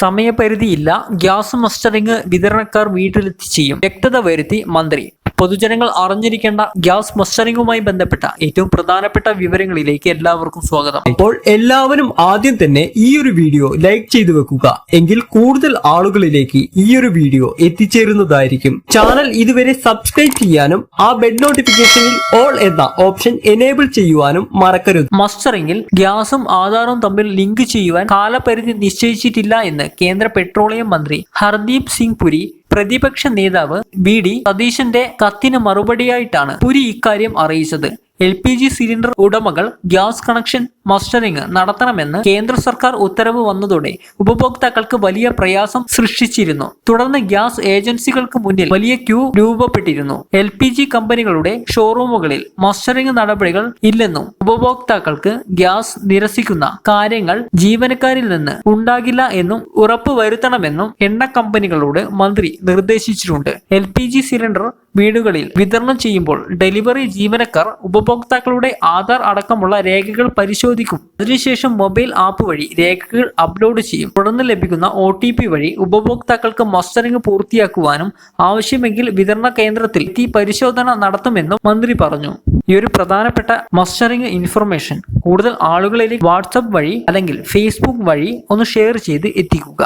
സമയപരിധിയില്ല. Gas mustering വിതരണക്കാർ വീട്ടിലെത്തി ചെയ്യും വ്യക്തത വരുത്തി മന്ത്രി. പൊതുജനങ്ങൾ അറിഞ്ഞിരിക്കേണ്ട ഗ്യാസ് മസ്റ്ററിംഗുമായി ബന്ധപ്പെട്ട ഏറ്റവും പ്രധാനപ്പെട്ട വിവരങ്ങളിലേക്ക് എല്ലാവർക്കും സ്വാഗതം. അപ്പോൾ എല്ലാവരും ആദ്യം തന്നെ ഈ ഒരു വീഡിയോ ലൈക്ക് ചെയ്തു വെക്കുക. എങ്കിൽ കൂടുതൽ ആളുകളിലേക്ക് ഈ ഒരു വീഡിയോ എത്തിച്ചേരുന്നതായിരിക്കും. ചാനൽ ഇതുവരെ സബ്സ്ക്രൈബ് ചെയ്യാനും ആ ബെഡ് നോട്ടിഫിക്കേഷനിൽ ഓൾ എന്ന ഓപ്ഷൻ എനേബിൾ ചെയ്യുവാനും മറക്കരുത്. മസ്റ്ററിംഗിൽ ഗ്യാസും ആധാറും തമ്മിൽ ലിങ്ക് ചെയ്യുവാൻ കാലപരിധി നിശ്ചയിച്ചിട്ടില്ല എന്ന് കേന്ദ്ര പെട്രോളിയം മന്ത്രി ഹർദീപ് സിംഗ് പുരി പ്രതിപക്ഷ നേതാവ് ബി ഡി സതീശന്റെ കത്തിന് മറുപടിയായിട്ടാണ് പുരി ഇക്കാര്യം അറിയിച്ചത്. എൽ പി ജി സിലിണ്ടർ ഉടമകൾ ഗ്യാസ് കണക്ഷൻ മസ്റ്ററിംഗ് നടത്തണമെന്ന് കേന്ദ്ര സർക്കാർ ഉത്തരവ് വന്നതോടെ ഉപഭോക്താക്കൾക്ക് വലിയ പ്രയാസം സൃഷ്ടിച്ചിരുന്നു. തുടർന്ന് ഗ്യാസ് ഏജൻസികൾക്ക് മുന്നിൽ വലിയ ക്യൂ രൂപപ്പെട്ടിരുന്നു. എൽ പി ജി കമ്പനികളുടെ ഷോറൂമുകളിൽ മസ്റ്ററിംഗ് നടപടികൾ ഇല്ലെന്നും ഉപഭോക്താക്കൾക്ക് ഗ്യാസ് നിരസിക്കുന്ന കാര്യങ്ങൾ ജീവനക്കാരിൽ നിന്ന് ഉണ്ടാകില്ല എന്നും ഉറപ്പ് വരുത്തണമെന്നും എണ്ണ കമ്പനികളോട് മന്ത്രി നിർദ്ദേശിച്ചിട്ടുണ്ട്. എൽ പി ജി സിലിണ്ടർ വീടുകളിൽ വിതരണം ചെയ്യുമ്പോൾ ഡെലിവറി ജീവനക്കാർ ഉപഭോക്താക്കളുടെ ആധാർ അടക്കമുള്ള രേഖകൾ പരിശോധിക്കും അതിനുശേഷം മൊബൈൽ ആപ്പ് വഴി രേഖകൾ അപ്ലോഡ് ചെയ്യും. തുടർന്ന് ലഭിക്കുന്ന ഒ വഴി ഉപഭോക്താക്കൾക്ക് മസ്റ്ററിംഗ് പൂർത്തിയാക്കുവാനും ആവശ്യമെങ്കിൽ വിതരണ കേന്ദ്രത്തിൽ എത്തി പരിശോധന നടത്തുമെന്നും മന്ത്രി പറഞ്ഞു. ഈ ഒരു പ്രധാനപ്പെട്ട മസ്റ്ററിംഗ് ഇൻഫർമേഷൻ കൂടുതൽ ആളുകളിലേക്ക് വാട്സപ്പ് വഴി അല്ലെങ്കിൽ ഫേസ്ബുക്ക് വഴി ഒന്ന് ഷെയർ ചെയ്ത് എത്തിക്കുക.